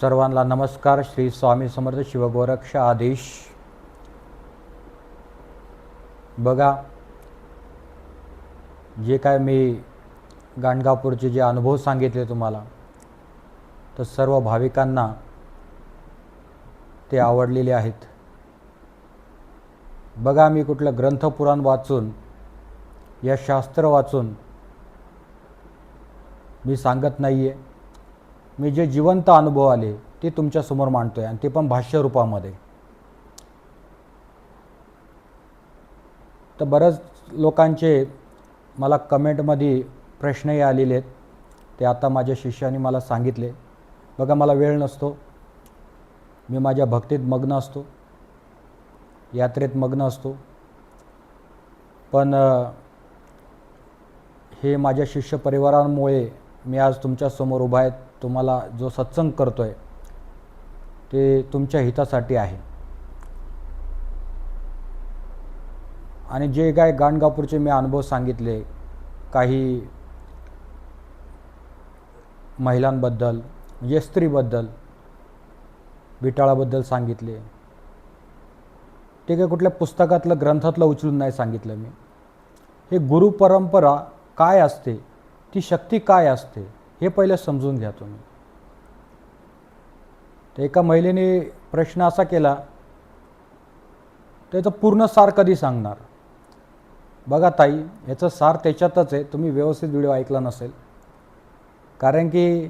सर्वांना नमस्कार श्री स्वामी समर्थ शिवगोरक्ष आदेश. बघा जे काय मी गाणगापूरचे जे अनुभव सांगितले तुम्हाला तर सर्व भाविकांना ते आवडलेले आहेत. बघा मी कुठलं ग्रंथपुराण वाचून या शास्त्र वाचून मी सांगत नाही आहे मी जे जिवंत अनुभव आले ते तुमच्यासमोर मांडतो आहे आणि ते पण भाष्य रूपामध्ये. तर बऱ्याच लोकांचे मला कमेंटमध्ये प्रश्नही आलेले आहेत. ते आता माझ्या शिष्याने मला सांगितले. बघा मला वेळ नसतो. मी माझ्या भक्तीत मग्न असतो. यात्रेत मग्न असतो. पण हे माझ्या शिष्य परिवारांमुळे मी आज तुमच्यासमोर उभा आहे. तुम्हाला जो सत्संग करतो आहे ते तुमच्या हितासाठी आहे. आणि जे काय गाणगापूरचे मी अनुभव सांगितले काही महिलांबद्दल म्हणजे स्त्रीबद्दल विटाळाबद्दल सांगितले. ते काही कुठल्या पुस्तकातलं ग्रंथातलं उचलून नाही सांगितलं मी. हे गुरु परंपरा काय असते? ती शक्ती काय असते? हे पहिले समजून घ्या तुम्ही. तर एका महिलेने प्रश्न असा केला त्याचं पूर्ण सार कधी सांगणार? बघा ताई याचं सार त्याच्यातच आहे तुम्ही व्यवस्थित व्हिडिओ ऐकला नसेल. कारण की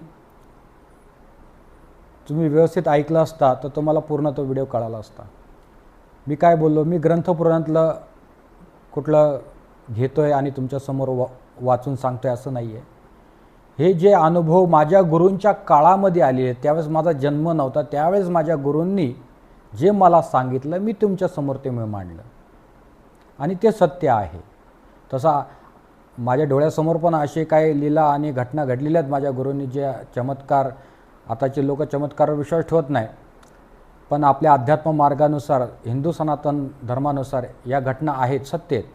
तुम्ही व्यवस्थित ऐकला असता तर तुम्हाला पूर्ण तो व्हिडिओ कळाला असता. मी काय बोललो मी ग्रंथपुराणातलं कुठलं घेतो आहे आणि तुमच्यासमोर वा वाचून सांगतो आहे असं नाही आहे हे जे अनुभव माझ्या गुरूंच्या काळामध्ये आले आहेत त्यावेळेस माझा जन्म नव्हता त्यावेळेस माझ्या गुरूंनी जे मला सांगितलं मी तुमच्यासमोर ते मी मांडलं. आणि ते सत्य आहे. तसा माझ्या डोळ्यासमोर पण असे काही लीला आणि घटना घडलेल्या आहेत माझ्या गुरूंनी जे चमत्कार आताचे लोक चमत्कारावर विश्वास ठेवत नाही. पण आपल्या अध्यात्म मार्गानुसार हिंदू सनातन धर्मानुसार या घटना आहेत सत्य आहेत.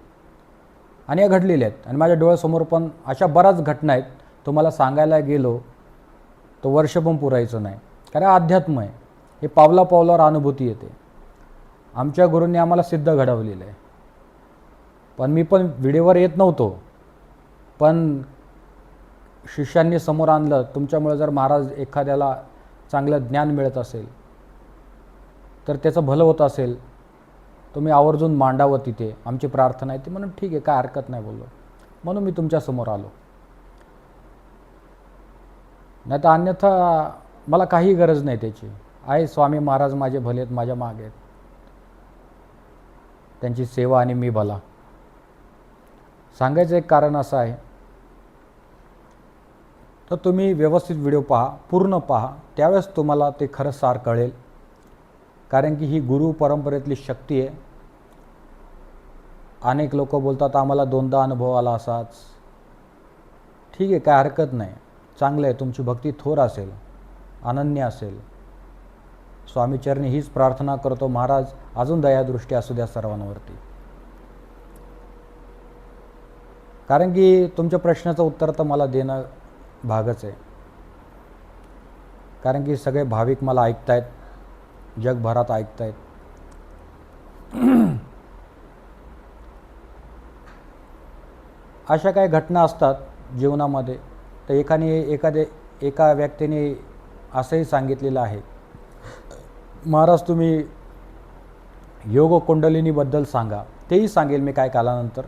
आणि या घडलेल्या आहेत. आणि माझ्या डोळ्यासमोर पण अशा बऱ्याच घटना आहेत. तुम्हाला सांगायला गेलो तो वर्ष पण पुरायचं नाही. कारण अध्यात्म आहे. हे पावला पावलावर अनुभूती येते. आमच्या गुरूंनी आम्हाला सिद्ध घडवलेलं आहे. पण मी पण व्हिडिओवर येत नव्हतो. पण शिष्यांनी समोर आणलं तुमच्यामुळे जर महाराज एखाद्याला चांगलं ज्ञान मिळत असेल तर त्याचं भलं होत असेल तुम्ही आवर्जून मांडावं तिथे. आमची प्रार्थना आहे ती. म्हणून ठीक आहे काय हरकत नाही बोललो. म्हणून मी तुमच्यासमोर आलो. नाही तर अन्यथा मला काही गरज नाही त्याची. आहे स्वामी महाराज माझे भले आहेत माझ्या मागे आहेत. त्यांची सेवा आणि मी भला. सांगायचं एक कारण असं आहे. तर तुम्ही व्यवस्थित व्हिडिओ पहा पूर्ण पहा. त्यावेळेस तुम्हाला ते खरं सार कळेल. कारण की ही गुरु परंपरेतली शक्ती आहे. अनेक लोक बोलतात आम्हाला दोनदा अनुभव आला असाच. ठीक आहे काय हरकत नाही. चांगलं आहे तुमची भक्ती थोर असेल अनन्य असेल. स्वामीचरणी हीच प्रार्थना करतो महाराज अजून दयादृष्टी असू द्या सर्वांवरती. कारण की तुमच्या प्रश्नाचं उत्तर तर मला देणं भागच आहे. कारण की सगळे भाविक मला ऐकतायत जगभरात ऐकतायत. अशा काही घटना असतात जीवनामध्ये. तर एकाने एखादे एका व्यक्तीने असंही सांगितलेलं आहे. महाराज तुम्ही योग कुंडलिनीबद्दल सांगा. तेही सांगेल मी काय कालानंतर.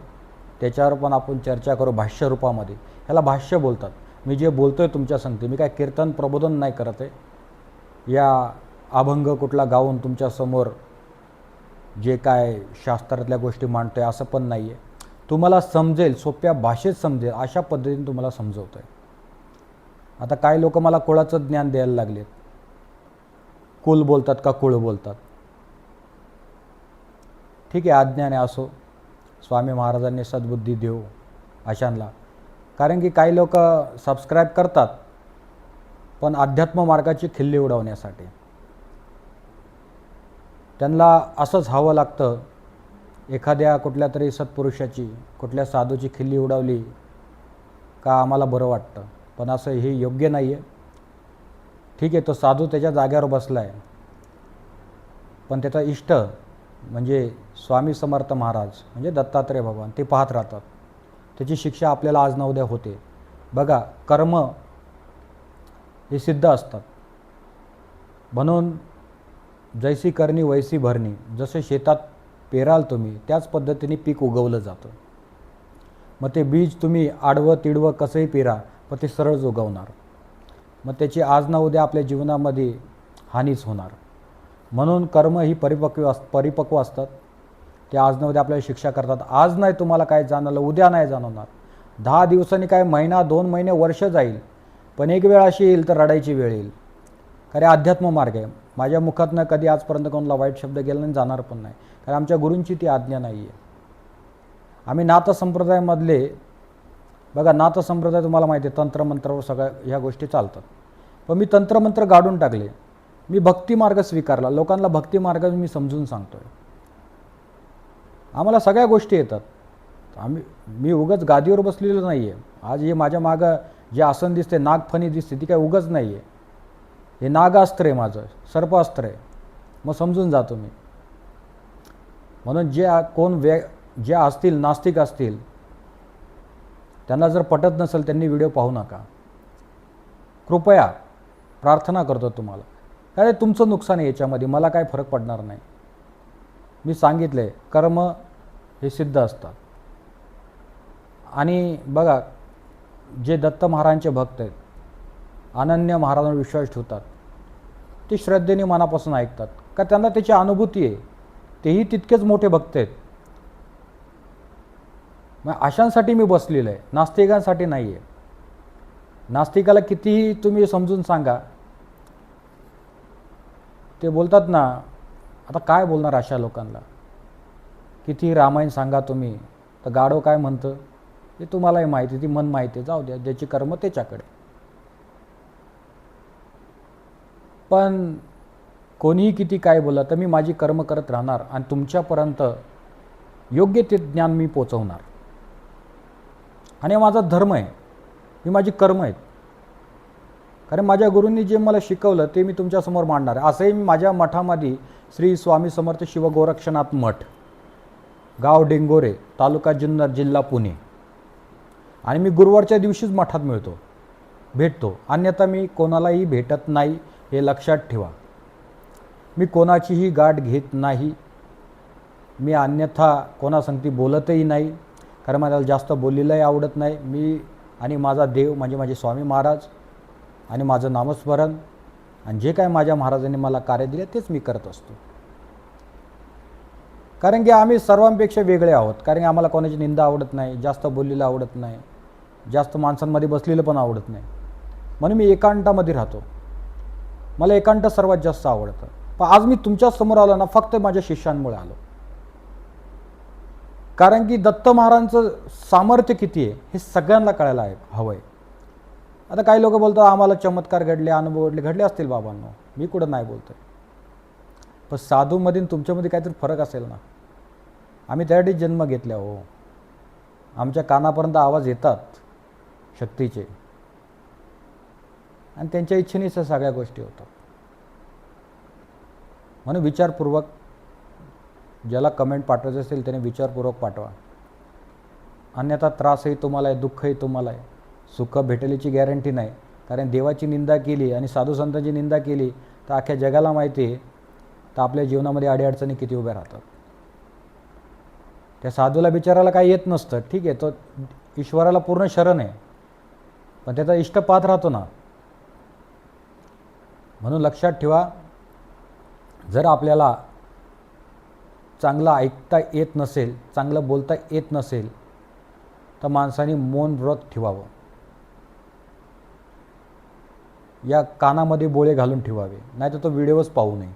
त्याच्यावर पण आपण चर्चा करू भाष्य रूपामध्ये. ह्याला भाष्य बोलतात. मी जे बोलतो आहे तुमच्या सांगते मी काय कीर्तन प्रबोधन नाही करत आहे. या अभंग कुठला गाऊन तुमच्यासमोर जे काय शास्त्रातल्या गोष्टी मांडतो आहे असं पण नाही आहे तुम्हाला समजेल सोप्या भाषेत समजेल अशा पद्धतीने तुम्हाला समजवतो आहे आता काही लोक मला कुळाचं ज्ञान द्यायला लागलेत. कुल बोलतात का कुळ बोलतात? ठीक आहे अज्ञान आहे असो स्वामी महाराजांनी सद्बुद्धी देऊ अशांना. कारण की काही लोक सबस्क्राईब करतात पण अध्यात्म मार्गाची खिल्ली उडवण्यासाठी. त्यांना असंच हवं लागतं एखाद्या कुठल्या तरी सत्पुरुषाची कुठल्या साधूची खिल्ली उडवली का आम्हाला बरं वाटतं? पण असं हे योग्य नाही आहे. ठीक आहे तो साधू त्याच्या जाग्यावर बसला आहे पण त्याचा इष्ट म्हणजे स्वामी समर्थ महाराज म्हणजे दत्तात्रय भगवान ते पाहत राहतात. त्याची शिक्षा आपल्याला आज ना उद्या होते. बघा कर्म हे सिद्ध असतात. म्हणून जैसी करणी वैसी भरणी जसे शेतात पेराल तुम्ही त्याच पद्धतीने पीक उगवलं जातं. मग ते बीज तुम्ही आडवं तिडवं कसंही पेरा पण ते सरळ जोगवणार. मग त्याची आज ना उद्या आपल्या जीवनामध्ये हानीच होणार. म्हणून कर्म ही परिपक्व अस परिपक्व असतात. ते आज ना उद्या आपल्याला शिक्षा करतात. आज नाही तुम्हाला काय जाणवलं उद्या नाही जाणवणार. दहा दिवसांनी काय महिना दोन महिने वर्ष जाईल. पण एक वेळ अशी येईल तर रडायची वेळ येईल. कारण अध्यात्म मार्ग आहे. माझ्या मुखातनं कधी आजपर्यंत कोणाला वाईट शब्द गेला नाही जाणार पण नाही. कारण आमच्या गुरूंची ती आज्ञा नाही आहे आम्ही नाथ संप्रदायामधले बघा नाथ संप्रदाय तुम्हाला माहिती आहे तंत्रमंत्रावर सगळ्या ह्या गोष्टी चालतात. पण मी तंत्रमंत्र गाडून टाकले. मी भक्तिमार्ग स्वीकारला. लोकांना भक्तिमार्ग मी समजून सांगतो आहे आम्हाला सगळ्या गोष्टी येतात. आम्ही मी उगच गादीवर बसलेलो नाही आहे आज हे माझ्या मागं जे आसन दिसते नागफणी दिसते ती काय उगच नाही आहे हे नागास्त्र आहे माझं सर्पास्त्र आहे. मग समजून जातो मी. म्हणून जे कोण व्य जे असतील नास्तिक असतील त्यांना जर पटत नसेल त्यांनी व्हिडिओ पाहू नका. कृपया प्रार्थना करतो तुम्हाला. काय तुमचं नुकसान आहे याच्यामध्ये? मला काय फरक पडणार नाही. मी सांगितलं आहे कर्म हे सिद्ध असतात. आणि बघा जे दत्त महाराजांचे भक्त आहेत अनन्य महाराजांवर विश्वास ठेवतात ते श्रद्धेने मनापासून ऐकतात. का त्यांना त्याची अनुभूती आहे? तेही तितकेच मोठे भक्त आहेत. मग अशांसाठी मी बसलेलं आहे. नास्तिकांसाठी नाही आहे. नास्तिकाला कितीही तुम्ही समजून सांगा. ते बोलतात ना आता काय बोलणार अशा लोकांना? किती रामायण सांगा तुम्ही तर गाडो काय म्हणतं? हे तुम्हालाही माहिती ती मन माहिती आहे. जाऊ द्या ज्याची कर्म त्याच्याकडे. पण कोणीही किती काय बोला तर मी माझी कर्म करत राहणार आणि तुमच्यापर्यंत योग्य ते ज्ञान मी पोचवणार. आणि माझा धर्म आहे. ही माझी कर्म आहेत. कारण माझ्या गुरूंनी जे मला शिकवलं ते मी तुमच्यासमोर मांडणार आहे. असंही मी माझ्या मठामध्ये श्री स्वामी समर्थ शिवगोरक्षनाथ मठ गाव डेंगोरे तालुका जुन्नर जिल्हा पुणे. आणि मी गुरुवारच्या दिवशीच मठात मिळतो भेटतो. अन्यथा मी कोणालाही भेटत नाही हे लक्षात ठेवा. मी कोणाचीही गाठ घेत नाही. मी अन्यथा कोणासंगती बोलतही नाही. कारण मला जास्त बोललेलंही आवडत नाही. मी आणि माझा देव म्हणजे माझे स्वामी महाराज आणि माझं नामस्मरण आणि जे काय माझ्या महाराजांनी मला कार्य दिले तेच मी करत असतो. कारण की आम्ही सर्वांपेक्षा वेगळे आहोत. कारण की आम्हाला कोणाची निंदा आवडत नाही जास्त बोललेलं आवडत नाही जास्त माणसांमध्ये बसलेलं पण आवडत नाही. म्हणून मी एकांतामध्ये राहतो. मला एकांत सर्वात जास्त आवडतं. पण आज मी तुमच्यासमोर आलो ना फक्त माझ्या शिष्यांमुळे आलो. कारण की दत्त महाराजांचं सामर्थ्य किती आहे हे सगळ्यांना कळायला आहे हवं आहे आता काही लोक बोलतात आम्हाला चमत्कार घडले अनुभव घडले घडले असतील बाबांनो. मी कुठं नाही बोलतो आहे पण साधूमध्ये तुमच्यामध्ये काहीतरी फरक असेल ना. आम्ही त्यासाठी जन्म घेतल्या हो. आमच्या कानापर्यंत आवाज येतात शक्तीचे. आणि त्यांच्या इच्छेनेच सगळ्या गोष्टी होतात. म्हणून विचारपूर्वक ज्याला कमेंट पाठवायचं असेल त्याने विचारपूर्वक पाठवा. अन्यथा त्रासही तुम्हाला आहे दुःखही तुम्हाला आहे. सुख भेटेलीची गॅरंटी नाही. कारण देवाची निंदा केली आणि साधू संतांची निंदा केली तर अख्ख्या जगाला माहिती आहे तर आपल्या जीवनामध्ये अडीअडचणी किती उभ्या राहतात. त्या साधूला बिचाराला काही येत नसतं. ठीक आहे तो ईश्वराला पूर्ण शरण आहे. पण त्याचा इष्ट पाहत राहतो ना. म्हणून लक्षात ठेवा जर आपल्याला चांगलं ऐकता येत नसेल चांगलं बोलता येत नसेल तर माणसाने मौन व्रत ठेवावं. या कानामध्ये बोळे घालून ठेवावे नाही तर तो व्हिडिओच पाहू नये.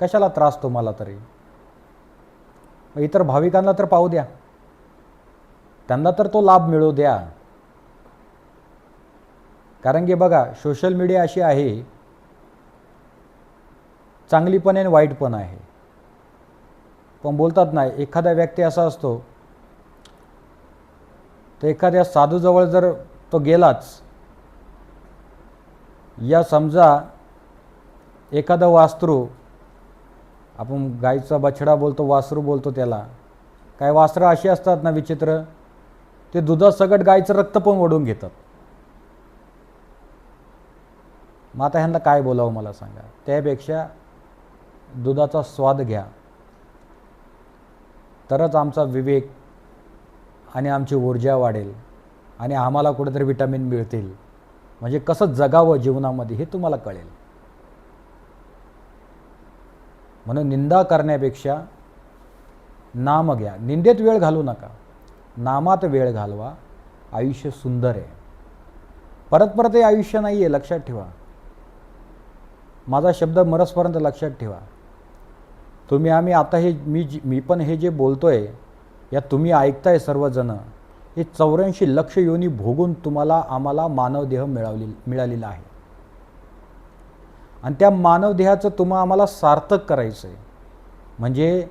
कशाला त्रास तुम्हाला तरी? इतर भाविकांना तर पाहू द्या. त्यांना तर तो लाभ मिळू द्या. कारण की बघा सोशल मीडिया अशी आहे चांगली पण आहे आणि वाईट पण आहे. पण बोलतात ना एखादा व्यक्ती असा असतो तर एखाद्या साधूजवळ जर तो गेलाच या समजा एखादं वास्त्रू आपण गाईचा बछडा बोलतो वासरू बोलतो त्याला. काय वासरं अशी असतात ना विचित्र ते दुधासकट गायचं रक्त पण ओढून घेतात. मग आता ह्यांना काय बोलावं मला सांगा? त्यापेक्षा दुधाचा स्वाद घ्या. तरच आमचा विवेक आणि आमची ऊर्जा वाढेल आणि आम्हाला कुठेतरी विटामिन मिळतील. म्हणजे कसं जगावं जीवनामध्ये हे तुम्हाला कळेल. म्हणून निंदा करण्यापेक्षा नाम घ्या. निंदेत वेळ घालू नका. नामात वेळ घालवा. आयुष्य सुंदर आहे. परत परत हे आयुष्य नाही आहे लक्षात ठेवा. माझा शब्द मरसपर्यंत लक्षात ठेवा. तुम्ही आम्ही आता हे मी जी- मी पण हे जे बोलतो आहे या तुम्ही ऐकताय सर्वजणं हे चौऱ्याऐंशी लक्ष योनी भोगून तुम्हाला आम्हाला मानवदेह मिळावली मिळालेला आहे. आणि त्या मानवदेहाचं तुम्हा आम्हाला सार्थक करायचं आहे. म्हणजे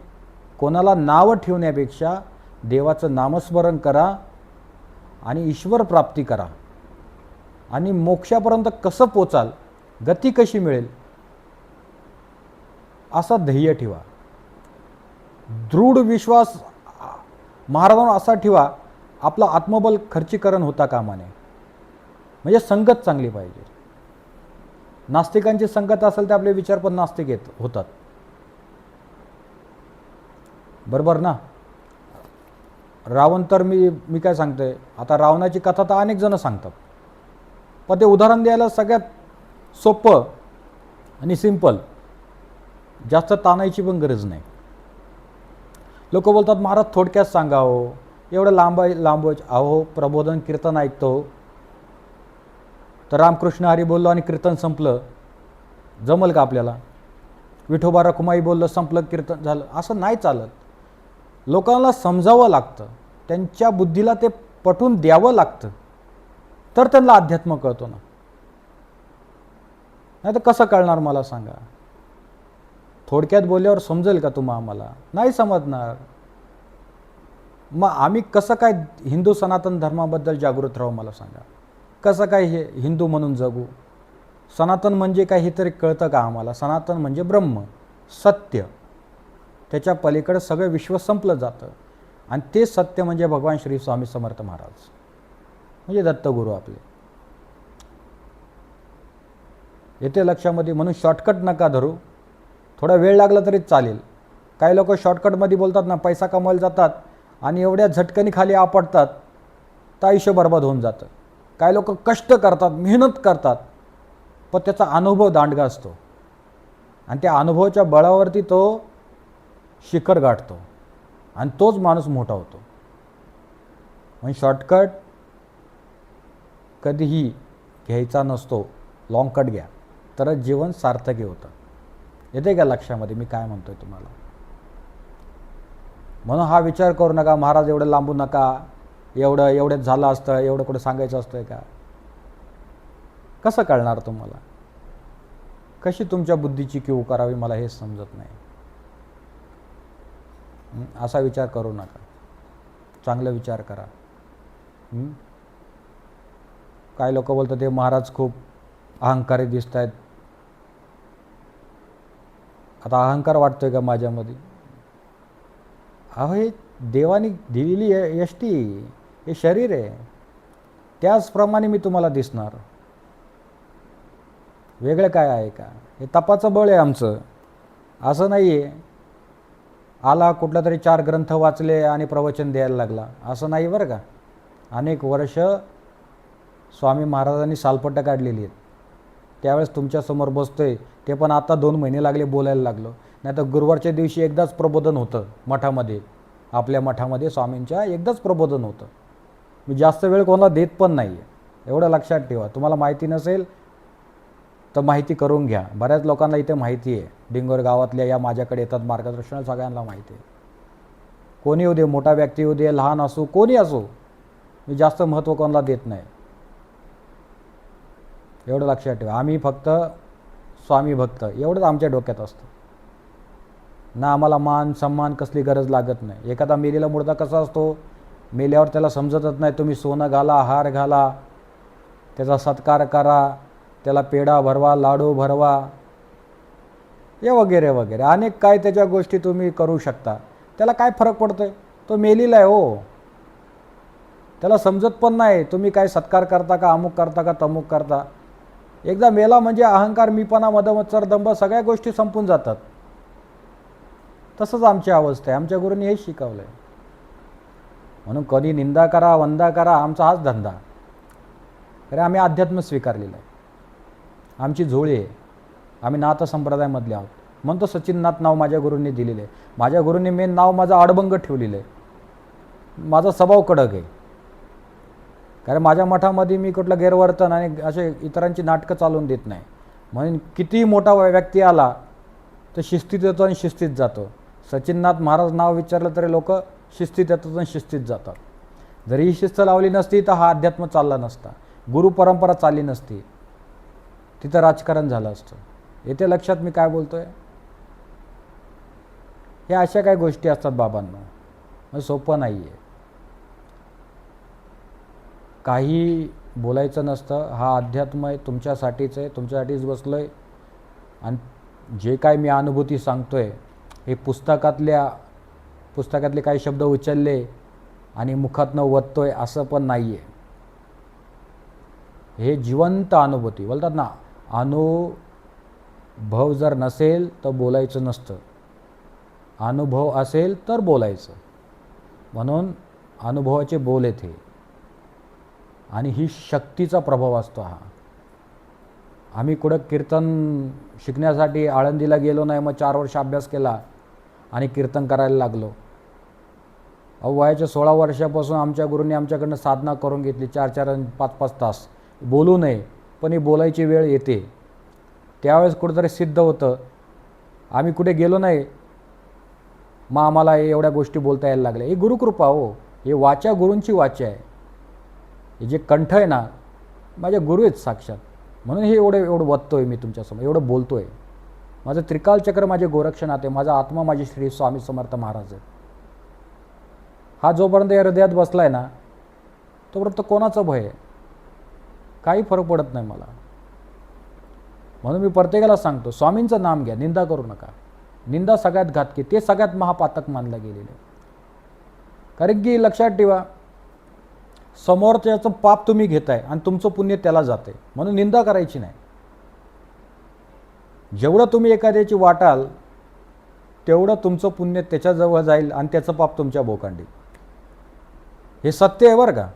कोणाला नावं ठेवण्यापेक्षा देवाचं नामस्मरण करा आणि ईश्वर प्राप्ती करा. आणि मोक्षापर्यंत कसं पोचाल गती कशी मिळेल असा ध्येय ठेवा. दृढ विश्वास महाराजांवर असा ठेवा आपला आत्मबल खर्चीकरण होता कामा नये म्हणजे संगत चांगली पाहिजे. नास्तिकांची संगत असेल तर आपले विचार पण नास्तिक येत होतात. बरोबर ना? रावण तर मी मी काय सांगतोय? आता रावणाची कथा तर अनेक जण सांगतात. पण ते उदाहरण द्यायला सगळ्यात सोपं आणि सिंपल. जास्त ताणायची पण गरज नाही. लोक बोलतात महाराज थोडक्यात सांगावं हो. एवढं लांब लांब अहो प्रबोधन कीर्तन ऐकतो. तर रामकृष्ण हरी बोललो आणि कीर्तन संपलं. जमल का आपल्याला? विठोबा रखुमाई बोललं संपलं कीर्तन झालं. असं नाही चालत. लोकांना समजावं लागतं. त्यांच्या बुद्धीला ते पटवून द्यावं लागतं. तर त्यांना अध्यात्म कळतो ना. नाही तर कसं कळणार मला सांगा? थोडक्यात बोलल्यावर समजेल का तुम्हा आम्हाला? नाही समजणार. मग आम्ही कसं काय हिंदू सनातन धर्माबद्दल जागृत राहू मला सांगा. कसं काय हे हिंदू म्हणून जगू? सनातन म्हणजे काय हे तरी कळतं का आम्हाला? सनातन म्हणजे ब्रह्म सत्य. त्याच्या पलीकडे सगळं विश्व संपलं जातं. आणि ते सत्य म्हणजे भगवान श्री स्वामी समर्थ महाराज. म्हणजे दत्तगुरू आपले. येते लक्षामध्ये म्हणून शॉर्टकट नका धरू. थोडा वेळ लागला तरी चालेल. काही लोक शॉर्टकटमध्ये बोलतात ना पैसा कमवायला जातात आणि एवढ्या झटकनी खाली आपटतात तर आयुष्य बर्बाद होऊन जातं. काही लोक कष्ट करतात मेहनत करतात पण त्याचा अनुभव दांडगा असतो. आणि त्या अनुभवाच्या बळावरती तो शिखर गाठतो आणि तोच माणूस मोठा होतो. म्हणजे शॉर्टकट कधीही घ्यायचा नसतो लाँग कट घ्या. तरच जीवन सार्थकी होतं. येते का लक्षामध्ये? मी काय म्हणतोय तुम्हाला? म्हणून हा विचार करू नका महाराज एवढं लांबू नका. एवढं एवढ्यात झालं असतं एवढं कुठं सांगायचं असतंय का? कसं कळणार तुम्हाला? कशी तुमच्या बुद्धीची किव करावी मला हे समजत नाही. असा विचार करू नका. चांगला विचार करा. काय लोक बोलतात ते महाराज खूप अहंकारी दिसत आहेत आता अहंकार वाटतोय का माझ्यामध्ये? अहो हे देवाने दिलेली य- यष्टी हे शरीर आहे. त्याचप्रमाणे मी तुम्हाला दिसणार. वेगळं काय आहे का? हे तपाचं बळ आहे आमचं. असं नाही आहे आला कुठला तरी चार ग्रंथ वाचले आणि प्रवचन द्यायला लागला. असं नाही बरं का? अनेक वर्ष स्वामी महाराजांनी सालपट्ट्या काढलेली आहेत. त्यावेळेस तुमच्यासमोर बसतोय. ते पण आता दोन महिने लागले बोलायला लागलो. नाही तर गुरुवारच्या दिवशी एकदाच प्रबोधन होतं मठामध्ये. आपल्या मठामध्ये स्वामींच्या एकदाच प्रबोधन होतं. मी जास्त वेळ कोणाला देत पण नाही आहे एवढं लक्षात ठेवा. तुम्हाला माहिती नसेल तर माहिती करून घ्या. बऱ्याच लोकांना इथे माहिती आहे. डिंगोर गावातल्या या माझ्याकडे येतात मार्गदर्शन. सगळ्यांना माहिती आहे. कोणी येऊ दे मोठा व्यक्ती येऊ दे लहान असो कोणी असो मी जास्त महत्त्व कोणाला देत नाही. एवढं लक्षात ठेवा. आम्ही फक्त स्वामी भक्त. एवढंच आमच्या डोक्यात असतं. ना आम्हाला मान सन्मान कसली गरज लागत नाही. एखादा मेलेला मुर्दा कसा असतो? मेल्यावर त्याला समजतच नाही. तुम्ही सोनं घाला हार घाला त्याचा सत्कार करा त्याला पेढा भरवा लाडू भरवा हे वगैरे वगैरे. अनेक काय त्याच्या गोष्टी तुम्ही करू शकता. त्याला काय फरक पडतोय? तो मेलेला आहे हो. त्याला समजत पण नाही. तुम्ही काय सत्कार करता का अमुक करता का तमुक करता? एकदा मेला म्हणजे अहंकार मीपणा मदमत्सर दंभ सगळ्या गोष्टी संपून जातात. तसंच आमची अवस्था आहे. आमच्या गुरूंनी हेच शिकवलं आहे म्हणून कधी निंदा करा वंदा करा आमचा हाच धंदा. अरे आम्ही अध्यात्म स्वीकारलेलं आहे. आमची झोळी आहे. आम्ही नाथ संप्रदायामधले आहोत. म्हणतो सचिननाथ नाव माझ्या गुरूंनी दिलेलं आहे. माझ्या गुरूंनी मेन नाव माझं आडबंग ठेवलेलं आहे. माझा स्वभाव कडक आहे. कारण माझ्या मठामध्ये मी कुठलं गैरवर्तन आणि असे इतरांची नाटकं चालवून देत नाही. म्हणून कितीही मोठा व्यक्ती आला तर शिस्तीत येतो आणि शिस्तीत जातो. सचिननाथ महाराज नाव विचारलं तरी लोक शिस्तीत येतात आणि शिस्तीत जातात. जरी ही शिस्त लावली नसती तर हा अध्यात्म चालला नसता. गुरु परंपरा चालली नसती. तिथं राजकारण झालं असतं. येथे लक्षात मी काय बोलतो आहे ह्या अशा काही गोष्टी असतात बाबांना. म्हणजे सोपं नाही आहे काही बोलायचं नसतं. हा अध्यात्म आहे तुमच्यासाठीच आहे तुमच्यासाठीच बसलो आहे आणि जे काय मी अनुभूती सांगतो आहे हे पुस्तकातल्या पुस्तकातले काही शब्द उचलले आणि मुखातनं वततो आहे असं पण नाही आहे हे जिवंत अनुभूती बोलतात ना अनुभव जर नसेल तर बोलायचं नसतं. अनुभव असेल तर बोलायचं. म्हणून अनुभवाचे बोल येथे. आणि ही शक्तीचा प्रभाव असतो हा. आम्ही कुठं कीर्तन शिकण्यासाठी आळंदीला गेलो नाही मग चार वर्ष अभ्यास केला आणि कीर्तन करायला लागलो. अहो वयाच्या सोळा वर्षापासून आमच्या गुरूंनी आमच्याकडनं साधना करून घेतली चार चार पाच पाच तास. बोलू नये पण ही बोलायची वेळ येते. त्यावेळेस कुठंतरी सिद्ध होतं आम्ही कुठे गेलो नाही मग आम्हाला एवढ्या गोष्टी बोलता यायला लागल्या. ही गुरुकृपा हो हे वाचा गुरूंची वाचा आहे. हे जे कंठ आहे ना माझे गुरु आहेत साक्षात. म्हणून हे एवढं एवढं वततोय मी तुमच्यासमोर एवढं बोलतो आहे माझं त्रिकालचक्र माझे गोरक्षनाथ आहे माझा आत्मा माझे श्री स्वामी समर्थ महाराज आहे हा जोपर्यंत या हृदयात बसला आहे ना तोपर्यंत कोणाचं भय आहे? काही फरक पडत नाही मला. म्हणून मी प्रत्येकाला सांगतो स्वामींचं नाम घ्या निंदा करू नका. निंदा सगळ्यात घातकी ते सगळ्यात महापातक मानलं गेलेलं कारण की लक्षात ठेवा समोरच्याचं पाप तुम्ही घेताय आणि तुमचं पुण्य त्याला जाते म्हणून निंदा करायची नाही. जेवढं तुम्ही एखाद्याची वाटाल तेवढं तुमचं पुण्य त्याच्याजवळ जाईल आणि त्याचं पाप तुमच्या बोकांडी हे सत्य आहे बरं का?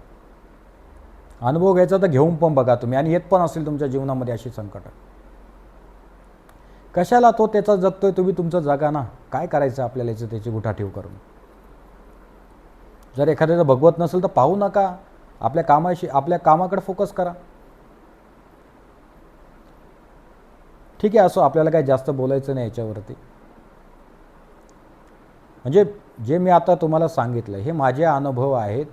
अनुभव घ्यायचा तर घेऊन पण बघा तुम्ही. आणि येत पण असेल तुमच्या जीवनामध्ये अशी संकट. कशाला तो त्याचा जगतोय तुम्ही तुमचं जगा ना. काय करायचं आपल्याला याचं त्याची गुठाठेव करून? जर एखाद्याचं भगवत नसेल तर पाहू नका. आपल्या कामाशी आपल्या कामाकडे फोकस करा. ठीक आहे असो आपल्याला काही जास्त बोलायचं नाही याच्यावरती. म्हणजे जे मी आता तुम्हाला सांगितलं हे माझे अनुभव आहेत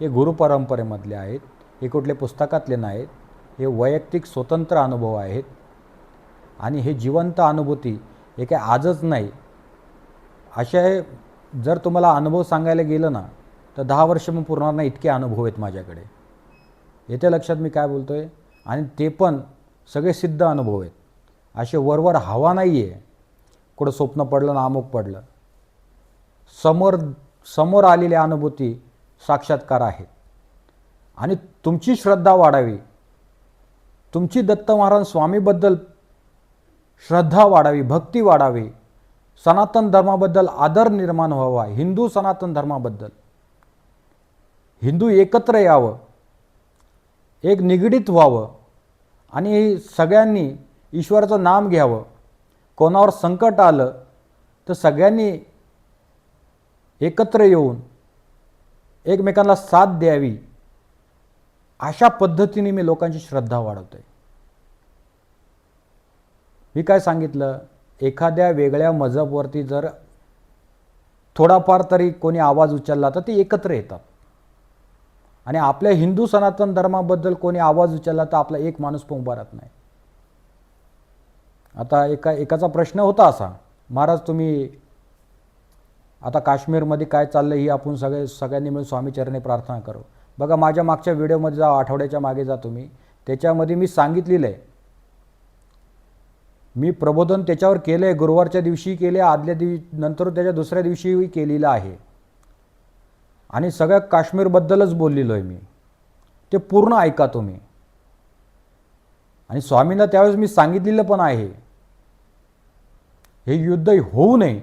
हे गुरुपरंपरेमधले आहेत हे कुठले पुस्तकातले नाहीत हे वैयक्तिक स्वतंत्र अनुभव आहेत. आणि हे जिवंत अनुभूती हे काय आजच नाही. असे जर तुम्हाला अनुभव सांगायला गेलं ना तर दहा वर्ष मग पुरणार नाही इतके अनुभव आहेत माझ्याकडे. येते लक्षात मी काय बोलतो आहे आणि ते पण सगळे सिद्ध अनुभव आहेत. असे वरवर हवा नाही आहे कुठं स्वप्न पडलं ना अमुक पडलं. समोर समोर आलेल्या अनुभूती साक्षात्कार आहेत. आणि तुमची श्रद्धा वाढावी. तुमची दत्त महाराज स्वामीबद्दल श्रद्धा वाढावी भक्ती वाढावी. सनातन धर्माबद्दल आदर निर्माण व्हावा हिंदू सनातन धर्माबद्दल. हिंदू एकत्र यावं एक निगडीत व्हावं आणि सगळ्यांनी ईश्वराचं नाम घ्यावं. कोणावर संकट आलं तर सगळ्यांनी एकत्र येऊन एकमेकांना साथ द्यावी. अशा पद्धतीने मी लोकांची श्रद्धा वाढवतोय. मी काय सांगितलं? एखाद्या वेगळ्या मजबवरती जर थोडाफार तरी कोणी आवाज उचलला तर ते एकत्र येतात. आणि आपल्या हिंदू सनातन धर्माबद्दल कोणी आवाज उचलला तर आपला एक माणूस पण उभा राहत नाही. आता एका एकाचा प्रश्न होता असा महाराज तुम्ही आता काश्मीरमध्ये काय चाललं ही आपण सगळे सगळ्यांनी मिळून स्वामीचरणी प्रार्थना करू. बघा माझ्या मागच्या व्हिडिओमध्ये जा आठवड्याच्या मागे जा तुम्ही. त्याच्यामध्ये मी सांगितलेलं आहे मी प्रबोधन त्याच्यावर केलं आहे गुरुवारच्या दिवशी केले आदल्या दिव नंतर त्याच्या दुसऱ्या दिवशीही केलेलं आहे. आणि सगळ्या काश्मीरबद्दलच बोललेलो आहे मी. ते पूर्ण ऐका तुम्ही. आणि स्वामींना त्यावेळेस मी सांगितलेलं पण आहे. हे युद्ध होऊ नये.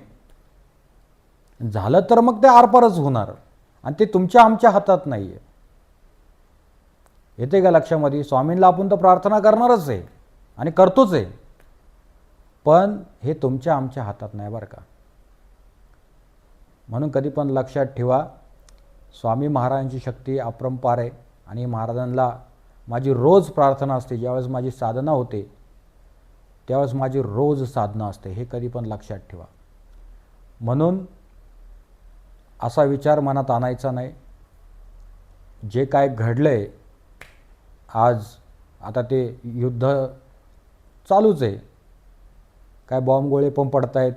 झालं तर मग ते आरपारच होणार. आणि ते तुमच्या आमच्या हातात नाही आहे येते का लक्षामध्ये? स्वामींना आपण तर प्रार्थना करणारच आहे. आणि करतोच आहे. पण हे तुमच्या आमच्या हातात नाही बरं का? म्हणून कधी पण लक्षात ठेवा. स्वामी महाराजांची शक्ती अपरंपार आहे. आणि महाराजांना माझी रोज प्रार्थना असते. ज्यावेळेस माझी साधना होते त्यावेळेस माझी रोज साधना असते. हे कधी पण लक्षात ठेवा. म्हणून असा विचार मनात आणायचा नाही. जे काय घडलं आहे आज आता ते युद्ध चालूच आहे. काय बॉम्ब गोळे पण पडत आहेत